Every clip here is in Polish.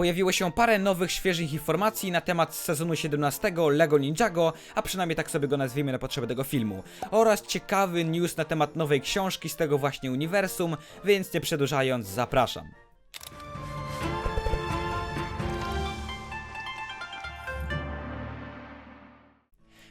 Pojawiło się parę nowych, świeżych informacji na temat sezonu 17 Lego Ninjago, a przynajmniej tak sobie go nazwijmy na potrzeby tego filmu. Oraz ciekawy news na temat nowej książki z tego właśnie uniwersum, więc nie przedłużając, zapraszam.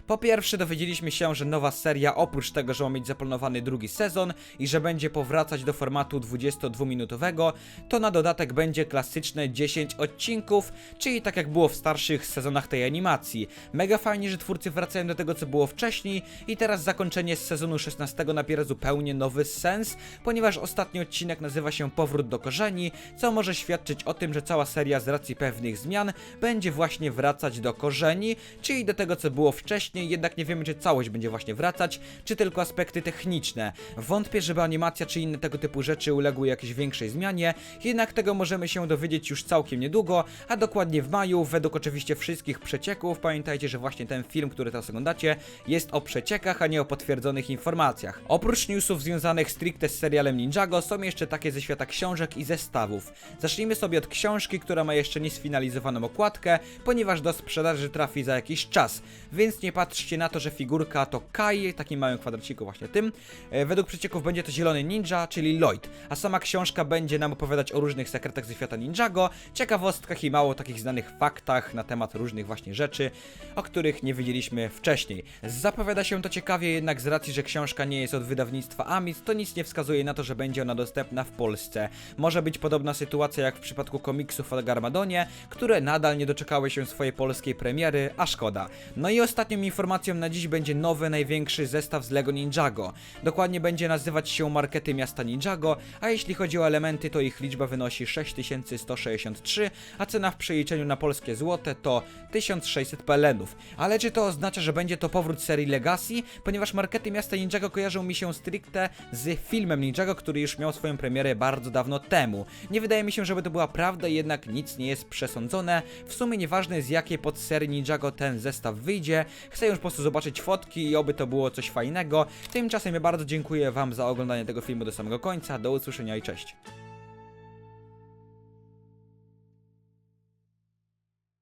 Po pierwsze dowiedzieliśmy się, że nowa seria oprócz tego, że ma mieć zaplanowany drugi sezon i że będzie powracać do formatu 22-minutowego, to na dodatek będzie klasyczne 10 odcinków, czyli tak jak było w starszych sezonach tej animacji. Mega fajnie, że twórcy wracają do tego co było wcześniej i teraz zakończenie z sezonu 16 nabiera zupełnie nowy sens, ponieważ ostatni odcinek nazywa się Powrót do korzeni, co może świadczyć o tym, że cała seria z racji pewnych zmian będzie właśnie wracać do korzeni, czyli do tego co było wcześniej, jednak nie wiemy czy całość będzie właśnie wracać, czy tylko aspekty techniczne. Wątpię, żeby animacja czy inne tego typu rzeczy uległy jakiejś większej zmianie, jednak tego możemy się dowiedzieć już całkiem niedługo, a dokładnie w maju, według oczywiście wszystkich przecieków. Pamiętajcie, że właśnie ten film, który teraz oglądacie, jest o przeciekach, a nie o potwierdzonych informacjach. Oprócz newsów związanych stricte z serialem Ninjago, są jeszcze takie ze świata książek i zestawów. Zacznijmy sobie od książki, która ma jeszcze niesfinalizowaną okładkę, ponieważ do sprzedaży trafi za jakiś czas, więc nie patrzcie na to, że figurka to Kai, takim małym kwadraciku właśnie tym. E, Według przecieków będzie to zielony ninja, czyli Lloyd, a sama książka będzie nam opowiadać o różnych sekretach ze świata Ninjago, ciekawostkach i mało takich znanych faktach na temat różnych właśnie rzeczy, o których nie wiedzieliśmy wcześniej. Zapowiada się to ciekawie, jednak z racji, że książka nie jest od wydawnictwa Amit, to nic nie wskazuje na to, że będzie ona dostępna w Polsce. Może być podobna sytuacja jak w przypadku komiksów o Garmadonie, które nadal nie doczekały się swojej polskiej premiery, a szkoda. No i ostatnią informacją na dziś będzie nowy, największy zestaw z LEGO Ninjago. Dokładnie będzie nazywać się Markety Miasta Ninjago, a jeśli chodzi o elementy, to ich liczba wynosi 6163, a cena w przeliczeniu na polskie złote to 1600 pelenów. Ale czy to oznacza, że będzie to powrót serii Legacy? Ponieważ Markety Miasta Ninjago kojarzą mi się stricte z filmem Ninjago, który już miał swoją premierę bardzo dawno temu. Nie wydaje mi się, żeby to była prawda, jednak nic nie jest przesądzone. W sumie nieważne z jakiej podserii Ninjago ten zestaw wyjdzie, chcę już po prostu zobaczyć fotki i oby to było coś fajnego. Tymczasem ja bardzo dziękuję Wam za oglądanie tego filmu do samego końca. Do usłyszenia i cześć.